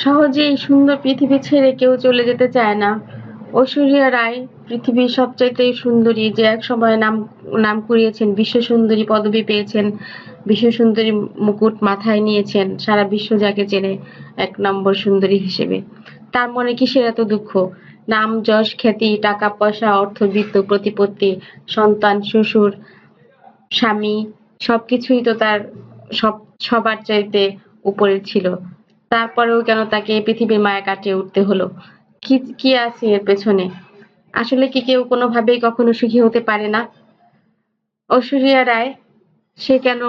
সহজে এই সুন্দর পৃথিবী ছেড়ে কেউ চলে যেতে চায় না। ঐশ্বরিয়া রায় পৃথিবীর সবচাইতে সুন্দরী যে এক সময় নাম নাম কুড়িয়েছেন বিশ্ব সুন্দরী পদবী পেয়েছেন, বিশ্ব সুন্দরী মুকুট মাথায় নিয়েছেন, সারা বিশ্ব যাকে চেনে এক নম্বর সুন্দরী হিসেবে। তার মনে কি কিসের এত দুঃখ? নাম যশ খ্যাতি, টাকা পয়সা, অর্থ অর্থবিত্ত প্রতিপত্তি, সন্তান, শ্বশুর, স্বামী, সবকিছুই তো তার সব, সবার চাইতে উপরে ছিল। তারপরেও কেন তাকে পৃথিবীর মায়া কাটিয়ে উঠতে হলো? কি কি আছে এর পেছনে? আসলে কি কেউ কোনোভাবেই কখনো সুখী হতে পারে না? ঐশ্বরিয়া রায়, সে কেন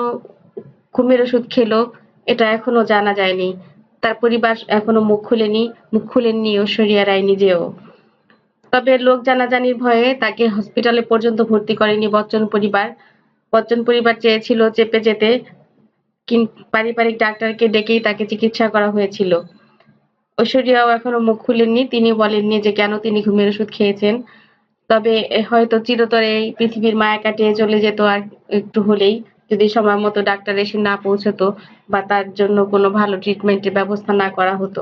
ঘুমের ওষুধ খেলো এটা এখনও জানা যায়নি। তার পরিবার এখনও মুখ খুলেনি, মুখ খুলেননি ঐশ্বরিয়া রায় নিজেও। তবে লোক জানাজানির ভয়ে তাকে হসপিটালে পর্যন্ত ভর্তি করেনি বচ্চন পরিবার। বচ্চন পরিবার চেয়েছিল চেপে যেতে পারিবারিক ডাক্তারকে ডেকেই তাকে চিকিৎসা করা হয়েছিল। ঐশ্বরিয়াও এখনও মুখ খুলেননি। তিনি বলেননি যে, কেন তিনি ঘুমের ওষুধ খেয়েছেন? তবে হয়তো চিরতরে এই পৃথিবীর মায়া কাটিয়ে চলে যেত আর একটু হলেই যদি সময় মতো ডাক্তার এসে না পৌঁছতো বা তার জন্য কোনো ভালো ট্রিটমেন্টের ব্যবস্থা না করা হতো।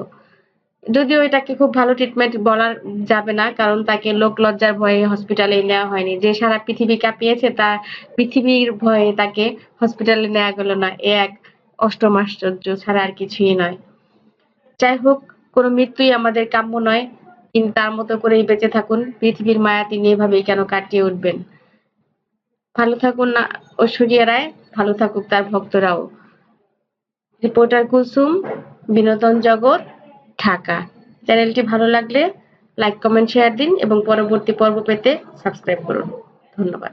যদিও এটাকে খুব ভালো ট্রিটমেন্ট বলা যাবে না, কারণ তাকে লোক লজ্জার ভয়ে হসপিটালে নেওয়া হয়নি। যে সারা পৃথিবী কাঁপিয়েছে, তার পৃথিবীর ভয়ে তাকে হসপিটালে নেওয়া গেল না। এ এক অষ্টম আশ্চর্য ছাড়া আর কিছুই নয়। যাই হোক, কোনো মৃত্যুই আমাদের কাম্য নয়। কিন্তু তার মতো করেই বেঁচে থাকুন। পৃথিবীর মায়া তিনি এভাবেই কেন কাটিয়ে উঠবেন? ভালো থাকুন না ঐশ্বরিয়া রায়, ভালো থাকুক তার ভক্তরাও। রিপোর্টার কুলসুম, বিনোদন জগৎ। ঢাকা চ্যানেলটি ভালো লাগলে লাইক কমেন্ট শেয়ার দিন এবং পরবর্তী পর্ব পেতে সাবস্ক্রাইব করুন। ধন্যবাদ।